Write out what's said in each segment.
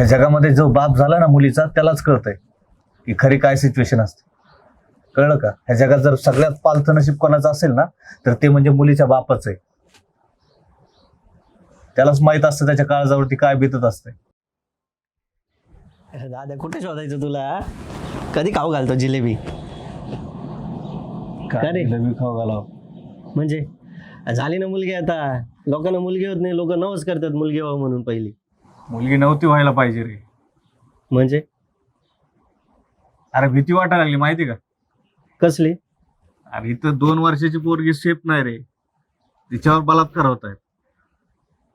ह्या जगामध्ये जो बाप झाला ना मुलीचा त्यालाच कळतंय की खरी काय सिच्युएशन असते. कळलं का? ह्या जगात जर सगळ्यात पालथं नशीब कोणाचं असेल ना तर ते म्हणजे मुलीच्या बापच आहे. त्यालाच माहीत असतं त्याच्या काळजावरती काय बितत असते अरे दादा कुठे शोधायचं तुला? कधी खाऊ घालतो जिलेबी? का रे? खाऊ घालावं? म्हणजे? झाली ना मुलगी आता. लोकांना मुलगी होत नाही लोक नवस करतात मुलगी व्हावं म्हणून पहिली. मुलगी नव्हती व्हायला पाहिजे रे. म्हणजे? अरे भीती वाटायला लागली माहिती का? कसली? अरे इथं दोन वर्षाची पोरगी सेफ नाही रे. तिच्यावर बलात्कार होत आहेत.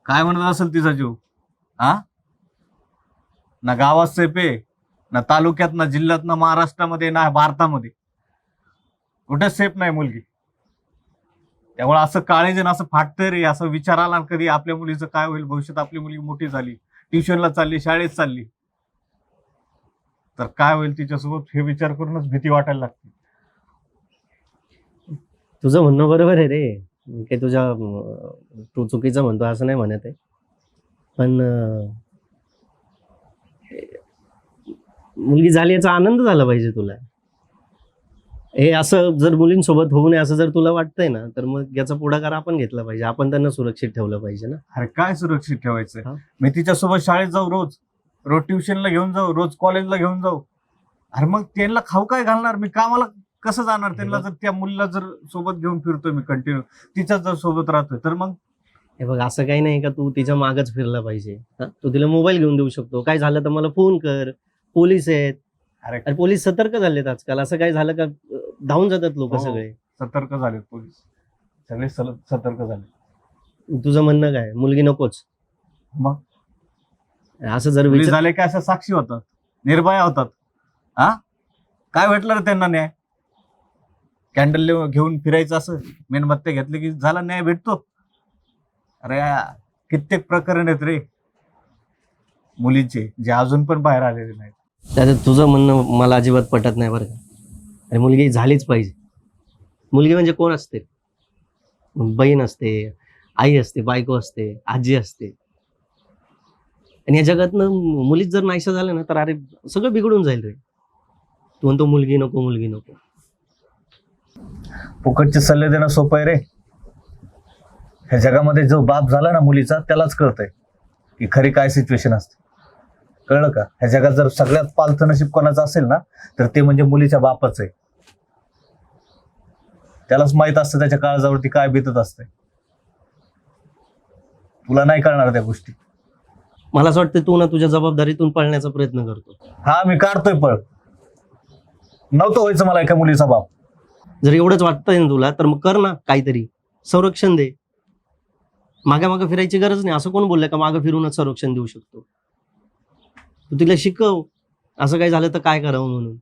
काय म्हणत असेल तिचा जीव? हा ना गावात सेफ आहे ना तालुक्यात ना जिल्ह्यात ना महाराष्ट्रामध्ये ना भारतामध्ये. कुठेच सेफ नाही मुलगी. त्यामुळे असं काळेजन असं फाटतंय रे. असं विचार आला ना कधी आपल्या मुलीचं काय होईल? भविष्यात आपली मुलगी मोठी झाली. ट्युशनला चालली शाळेत चालली. तर काय होईल तिच्यासोबत हे विचार करूनच भीती वाटायला लागते. तुझं म्हणणं बरोबर आहे रे. काही तुझ्या अं, तू चुकीचं म्हणतो असं नाही म्हणत आहे. पण अं, मुलगी झाली याचा आनंद झाला पाहिजे तुला. हे असं जर मुलींसोबत होऊ नये असं जर तुला वाटतंय ना तर मग याचा पुढाकार आपण घेतला पाहिजे. आपण त्यांना सुरक्षित ठेवलं पाहिजे ना. अरे काय सुरक्षित ठेवायचंय हा. मी तिच्यासोबत शाळेत जाऊ रोज. रोज ट्युशनला घेऊन जाऊ रोज कॉलेजला घेऊन जाऊ. अरे मग त्यांना खाऊ काय घालणार? मी कामाला कसं जाणार? त्यांना जर त्या मुलीला जर सोबत घेऊन फिरतोय मी कंटिन्यू तिच्याच जर सोबत राहतोय तर मग? हे बघ असं काही नाही का तू तिच्या मागच फिरला पाहिजे. हा? तू तिला मोबाईल घेऊन देऊ शकतो. काय झालं तर मला फोन कर. पोलीस आहेत. अरे अरे पोलीस सतर्क झालेत आजकाल. असं काय झालं का? अं, धावून जातात लोक हो. सगळे. सतर्क झाले पोलीस. सगळे सल- सतर्क झाले तुझं म्हणणं काय? मुलगी नकोच. मग? असं जर पोलीस विचार झाले काय अशा साक्षी होतात. निर्भया होतात. हा? काय भेटलं रे त्यांना न्याय? कॅन्डल घेऊन फिरायचं असं? मेणबत्त्या घेतले की झाला न्याय भेटतो? अरे कित्येक प्रकरण आहेत रे. मुलींचे जे अजून पण बाहेर आलेले नाहीत. त्याच्यात तुझं म्हणणं मला अजिबात पटत नाही बरं का. अरे मुलगी झालीच पाहिजे. मुलगी म्हणजे कोण असते? बहीण असते आई असते बायको असते आजी असते. आणि या जगातनं मुलीच जर नाहीशा झालं ना तर अरे सगळं बिघडून जाईल रे. तू म्हणतो मुलगी नको मुलगी नको. फुकटचे सल्ले देणं सोपं आहे रे. ह्या जगामध्ये जो बाप झाला ना मुलीचा त्यालाच कळतंय की खरी काय सिच्युएशन असते. कळलं का? ह्या जगात जर सगळ्यात पालथं नशीब कोणाचं असेल ना तर ते म्हणजे मुलीच्या बापच आहे. त्यालाच माहीत असतं त्याच्या काळजावरती काय बितत असते तुला नाही कळणार त्या गोष्टी. मला असं वाटतं तू ना तुझ्या जबाबदारीतून पळण्याचा प्रयत्न करतो. हा मी काढतोय पळ. नव्हतं व्हायचं मला एका मुलीचा बाप. जर एवढंच वाटतंय ना तुला तर मग कर ना काहीतरी. संरक्षण दे. मागे मागे फिरायची गरज नाही. असं कोण बोललंय का मागे फिरूनच संरक्षण देऊ शकतो? तू तिला शिकव. असं काय झालं तर काय करावं म्हणून?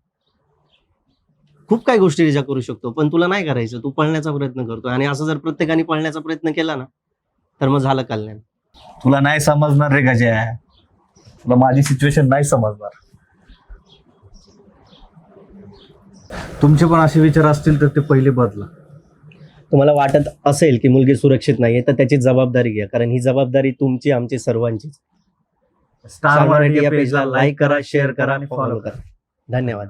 खूप काही गोष्टी तिच्या करू शकतो पण तुला नाही करायचं. तू पळण्याचा प्रयत्न करतो आणि असं जर प्रत्येकाने पळण्याचा प्रयत्न केला ना तर मग झालं कल्याण. तुला नाही समजणार रे गजा. तुला माझी सिच्युएशन नाही समजणार. तुमचे पण असे विचार असतील तर ते पहिले बदला. तुम्हाला वाटत असेल की मुलगी सुरक्षित नाहीये तर त्याची जबाबदारी घ्या. कारण ही जबाबदारी तुमची आमची सर्वांचीच. स्टार मराठी या पेजला लाईक करा शेअर करा आणि फॉलो करा. धन्यवाद.